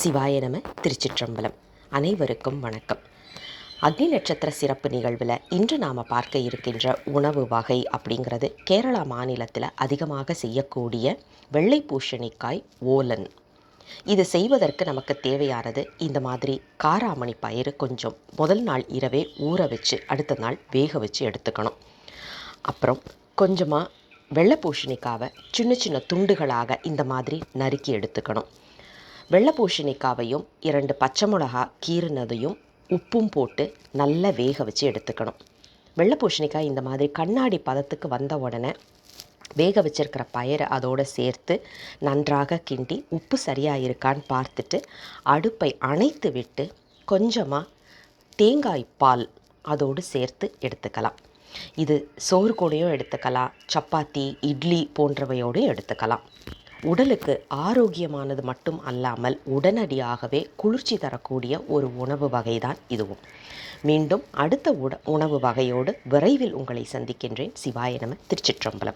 சிவாய நம திருச்சிற்றம்பலம். அனைவருக்கும் வணக்கம். அக்னி நட்சத்திர சிறப்பு நிகழ்வில் இன்று நாம் பார்க்க இருக்கின்ற உணவு வகை அப்படிங்கிறது கேரளா மாநிலத்தில் அதிகமாக செய்யக்கூடிய வெள்ளை பூஷணிக்காய் ஓலன். இது செய்வதற்கு நமக்கு தேவையானது இந்த மாதிரி காராமணி பயிறு கொஞ்சம் முதல் நாள் இரவே ஊற வச்சு அடுத்த நாள் வேக வச்சு எடுத்துக்கணும். அப்புறம் கொஞ்சமாக வெள்ளை பூஷணிக்காவை சின்ன சின்ன துண்டுகளாக இந்த மாதிரி நறுக்கி எடுத்துக்கணும். வெள்ளை பூசணிக்காவையும் இரண்டு பச்சை மிளகா கீறினதையும் உப்பும் போட்டு நல்லா வேக வச்சு எடுத்துக்கணும். வெள்ளை பூசணிக்காய் இந்த மாதிரி கண்ணாடி பதத்துக்கு வந்த உடனே வேக வச்சிருக்கிற பயிரை அதோடு சேர்த்து நன்றாக கிண்டி உப்பு சரியாக இருக்கான்னு பார்த்துட்டு அடுப்பை அணைத்து விட்டு கொஞ்சமாக தேங்காய் பால் அதோடு சேர்த்து எடுத்துக்கலாம். இது சோறு கூடையும் எடுத்துக்கலாம் சப்பாத்தி இட்லி போன்றவையோடும் எடுத்துக்கலாம். உடலுக்கு ஆரோக்கியமானது மட்டும் அல்லாமல் உடனடியாகவே குளிர்ச்சி தரக்கூடிய ஒரு உணவு வகைதான் இதுவும். மீண்டும் அடுத்த உட உணவு வகையோடு விரைவில் உங்களை சந்திக்கின்றேன். சிவாய நம திருச்சிற்றம்பலம்.